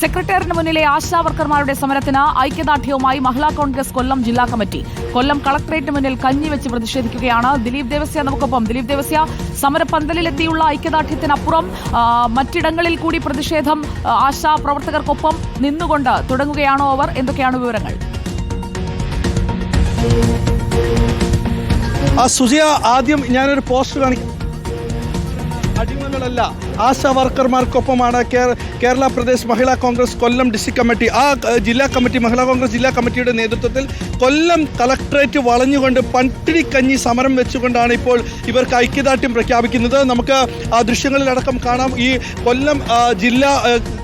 സെക്രട്ടേറിയറ്റിന് മുന്നിലെ ആശാവർക്കർമാരുടെ സമരത്തിന് ഐക്യദാർഢ്യവുമായി മഹിളാ കോൺഗ്രസ് കൊല്ലം ജില്ലാ കമ്മിറ്റി. കൊല്ലം കളക്ടറേറ്റിന് മുന്നിൽ കഞ്ഞിവെച്ച് പ്രതിഷേധിക്കുകയാണ് ദിലീപ് ദേവസ്യ. നമുക്കൊപ്പം ദിലീപ് ദേവസ്യ സമരപന്തലിലെത്തിയുള്ള ഐക്യദാർഢ്യത്തിനപ്പുറം മറ്റിടങ്ങളിൽ കൂടി പ്രതിഷേധം ആശാ പ്രവർത്തകർക്കൊപ്പം നിന്നുകൊണ്ട് തുടങ്ങുകയാണോ അവർ? എന്തൊക്കെയാണ് വിവരങ്ങൾ? ആദ്യം ഞാനൊരു പോസ്റ്റ് കാണിക്കാം അടിമകളല്ല. ആശാ വർക്കർമാർക്കൊപ്പമാണ് കേരള പ്രദേശ് മഹിളാ കോൺഗ്രസ് കൊല്ലം ഡിസ്ട്രിക്ട് കമ്മിറ്റി. ആ ജില്ലാ കമ്മിറ്റി മഹിളാ കോൺഗ്രസ് ജില്ലാ കമ്മിറ്റിയുടെ നേതൃത്വത്തിൽ കൊല്ലം കളക്ടറേറ്റ് വളഞ്ഞുകൊണ്ട് പട്ടിണിക്കഞ്ഞി സമരം വെച്ചുകൊണ്ടാണ് ഇപ്പോൾ ഇവർക്ക് ഐക്യദാർഢ്യം പ്രഖ്യാപിക്കുന്നത്. നമുക്ക് ആ ദൃശ്യങ്ങളിലടക്കം കാണാം. ഈ കൊല്ലം ജില്ലാ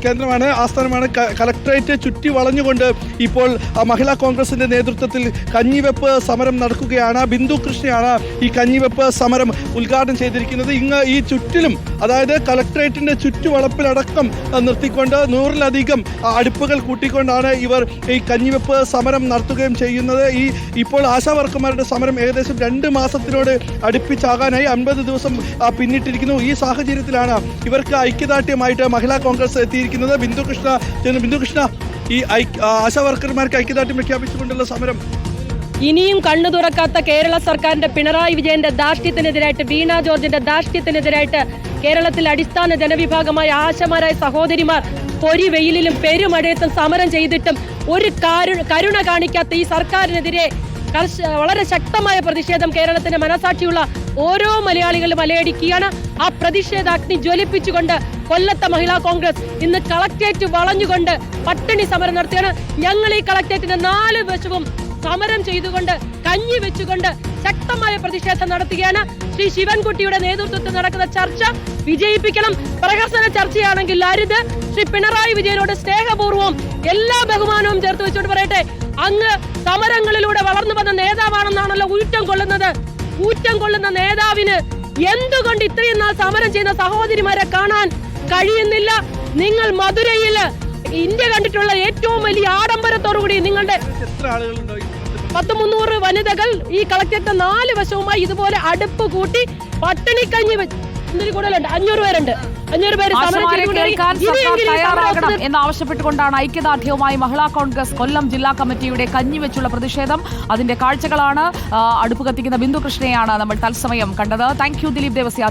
കേന്ദ്രമാണ്. ആസ്ഥാനമാണ് കലക്ടറേറ്റ് ചുറ്റി വളഞ്ഞുകൊണ്ട് ഇപ്പോൾ മഹിളാ കോൺഗ്രസിന്റെ നേതൃത്വത്തിൽ കഞ്ഞിവെപ്പ് സമരം നടക്കുകയാണ്. ബിന്ദു കൃഷ്ണയാണ് ഈ കഞ്ഞിവെപ്പ് സമരം ഉദ്ഘാടനം ചെയ്തിരിക്കുന്നത്. ഇങ്ങ് ഈ ചുറ്റിലും അതായത് കളക്ടറേറ്റിന്റെ ചുറ്റുവളപ്പിലടക്കം നിർത്തിക്കൊണ്ട് നൂറിലധികം അടുപ്പുകൾ കൂട്ടിക്കൊണ്ടാണ് ഇവർ ഈ കഞ്ഞിവെപ്പ് സമരം നടത്തുകയും ചെയ്യുന്നത്. ഈ ഇപ്പോൾ ആശാവർക്കന്മാരുടെ സമരം ഏകദേശം രണ്ട് മാസത്തിനോട് അടുപ്പിച്ചാകാനായി അൻപത് ദിവസം പിന്നിട്ടിരിക്കുന്നു. ഈ സാഹചര്യത്തിലാണ് ഇവർക്ക് ഐക്യദാർഢ്യമായിട്ട് മഹിളാ കോൺഗ്രസ് എത്തിയിരിക്കുന്നത്. ബിന്ദു കൃഷ്ണ ചെന്ന് ബിന്ദു കൃഷ്ണ ഈ ആശാ വർക്കർമാർക്ക് ഐക്യദാർഢ്യം പ്രഖ്യാപിച്ചുകൊണ്ടുള്ള സമരം. ഇനിയും കണ്ണു തുറക്കാത്ത കേരള സർക്കാരിന്റെ പിണറായി വിജയന്റെ ധാർഷ്ട്യത്തിനെതിരായിട്ട് വീണ ജോർജിന്റെ ധാർഷ്ട്യത്തിനെതിരായിട്ട് കേരളത്തിൽ അടിസ്ഥാന ജനവിഭാഗമായ ആശമാരായ സഹോദരിമാർ പൊരി വെയിലിലും പെരുമഴയത്തും സമരം ചെയ്തിട്ടും ഒരു കരുണ കാണിക്കാത്ത ഈ സർക്കാരിനെതിരെ വളരെ ശക്തമായ പ്രതിഷേധം കേരളത്തിന്റെ മനസാക്ഷിയുള്ള ഓരോ മലയാളികളും അലയടിക്കുകയാണ്. ആ പ്രതിഷേധാഗ്നി ജ്വലിപ്പിച്ചുകൊണ്ട് കൊല്ലത്തെ മഹിളാ കോൺഗ്രസ് ഇന്ന് കളക്ടറേറ്റ് വളഞ്ഞുകൊണ്ട് പട്ടിണി സമരം നടത്തുകയാണ്. ഞങ്ങൾ ഈ കളക്ടറേറ്റിന്റെ നാല് വശവും സമരം ചെയ്തുകൊണ്ട് കഞ്ഞി വെച്ചുകൊണ്ട് ശക്തമായ പ്രതിഷേധം നടത്തുകയാണ്. ശ്രീ ശിവൻകുട്ടിയുടെ നേതൃത്വത്തിൽ നടക്കുന്ന ചർച്ച വിജയിപ്പിക്കണം. പ്രഹസന ചർച്ചയാണെങ്കിൽ അരുത്. ശ്രീ പിണറായി വിജയനോട് സ്നേഹപൂർവം എല്ലാ ബഹുമാനവും ചേർത്ത് വെച്ചുകൊണ്ട് പറയട്ടെ. അങ്ങ് സമരങ്ങളിലൂടെ വളർന്നു വന്ന നേതാവാണെന്നാണല്ലോ ഊറ്റം കൊള്ളുന്നത് ഊറ്റം കൊള്ളുന്ന നേതാവിന് എന്തുകൊണ്ട് ഇത്രയും നാൾ സമരം ചെയ്യുന്ന സഹോദരിമാരെ കാണാൻ കഴിയുന്നില്ല നിങ്ങൾ മധുരയിൽ ഇന്ത്യ കണ്ടിട്ടുള്ള ഏറ്റവും വലിയ ആഡംബരത്തോടുകൂടി നിങ്ങളുടെ? പത്ത് മുന്നൂറ് വനിതകൾ ഈ കളക്ടറേറ്റ് നാല് വശവുമായി ഇതുപോലെ അടുപ്പ് കൂട്ടി പട്ടിണിക്കഞ്ഞി വെച്ച് ഒന്നിൽ കൂടുതലുണ്ട്. അഞ്ഞൂറ് പേരുണ്ട്. അഞ്ഞൂറ് പേര് തയ്യാറാകണം ഒത്തുതീർ- എന്ന് ആവശ്യപ്പെട്ടുകൊണ്ടാണ് ഐക്യദാർഢ്യവുമായി മഹിളാ കോൺഗ്രസ് കൊല്ലം ജില്ലാ കമ്മിറ്റിയുടെ കഞ്ഞിവെച്ചുള്ള പ്രതിഷേധം. അതിന്റെ കാഴ്ചകളാണ് അടുപ്പ് കത്തിക്കുന്ന ബിന്ദു കൃഷ്ണയാണ് നമ്മൾ തത്സമയം കണ്ടത്. Thank you Dileep Devassia.